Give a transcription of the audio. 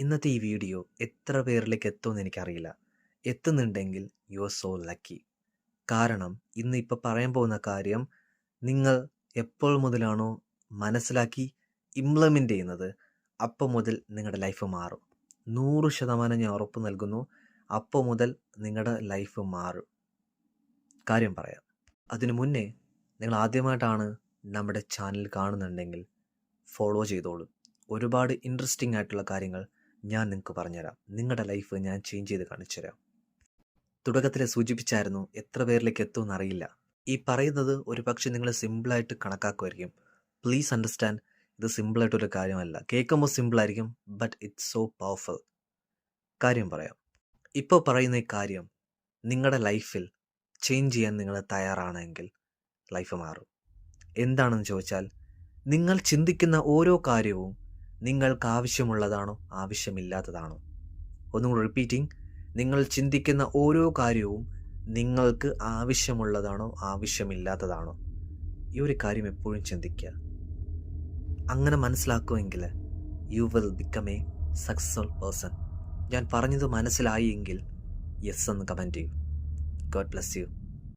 ഇന്നത്തെ ഈ വീഡിയോ എത്ര പേരിലേക്ക് എത്തുമെന്ന് എനിക്കറിയില്ല. എത്തുന്നുണ്ടെങ്കിൽ യു ആർ സോ ലക്കി കാരണം ഇന്ന് ഇപ്പോൾ പറയാൻ പോകുന്ന കാര്യം നിങ്ങൾ എപ്പോൾ മുതലാണോ മനസ്സിലാക്കി ഇംപ്ലിമെന്റ് ചെയ്യുന്നത് അപ്പോൾ മുതൽ നിങ്ങളുടെ ലൈഫ് മാറും. നൂറ് ശതമാനം ഞാൻ ഉറപ്പ് നൽകുന്നു അപ്പോൾ മുതൽ നിങ്ങളുടെ ലൈഫ് മാറും. കാര്യം പറയാം. അതിനു മുന്നേ നിങ്ങൾ ആദ്യമായിട്ടാണ് നമ്മുടെ ചാനൽ കാണുന്നുണ്ടെങ്കിൽ ഫോളോ ചെയ്തോളൂ. ഒരുപാട് ഇൻട്രസ്റ്റിംഗ് ആയിട്ടുള്ള കാര്യങ്ങൾ ഞാൻ നിങ്ങൾക്ക് പറഞ്ഞുതരാം. നിങ്ങളുടെ ലൈഫ് ഞാൻ ചേഞ്ച് ചെയ്ത് കാണിച്ചു തരാം തുടക്കത്തിൽ സൂചിപ്പിച്ചായിരുന്നു എത്ര പേരിലേക്ക് എത്തുമെന്ന് അറിയില്ല. ഈ പറയുന്നത് ഒരു പക്ഷേ നിങ്ങൾ സിമ്പിളായിട്ട് കണക്കാക്കുമായിരിക്കും. പ്ലീസ് അണ്ടർസ്റ്റാൻഡ് ഇത് സിമ്പിളായിട്ടൊരു കാര്യമല്ല. കേൾക്കുമ്പോൾ സിമ്പിളായിരിക്കും ബട്ട് ഇറ്റ്സ് സോ പവർഫുൾ കാര്യം പറയാം. ഇപ്പോൾ പറയുന്ന ഈ കാര്യം നിങ്ങളുടെ ലൈഫിൽ ചേഞ്ച് ചെയ്യാൻ നിങ്ങൾ തയ്യാറാണെങ്കിൽ ലൈഫ് മാറും. എന്താണെന്ന് ചോദിച്ചാൽ നിങ്ങൾ ചിന്തിക്കുന്ന ഓരോ കാര്യവും നിങ്ങൾക്ക് ആവശ്യമുള്ളതാണോ ആവശ്യമില്ലാത്തതാണോ? ഒന്നും റിപ്പീറ്റിംഗ് നിങ്ങൾ ചിന്തിക്കുന്ന ഓരോ കാര്യവും നിങ്ങൾക്ക് ആവശ്യമുള്ളതാണോ? ആവശ്യമില്ലാത്തതാണോ? ഈ ഒരു കാര്യം എപ്പോഴും ചിന്തിക്കുക. അങ്ങനെ മനസ്സിലാക്കുമെങ്കിൽ you will become a successful person ഞാൻ പറഞ്ഞത് മനസ്സിലായി എങ്കിൽ യെസ് എന്ന് കമന്റ് ചെയ്യൂ. God bless you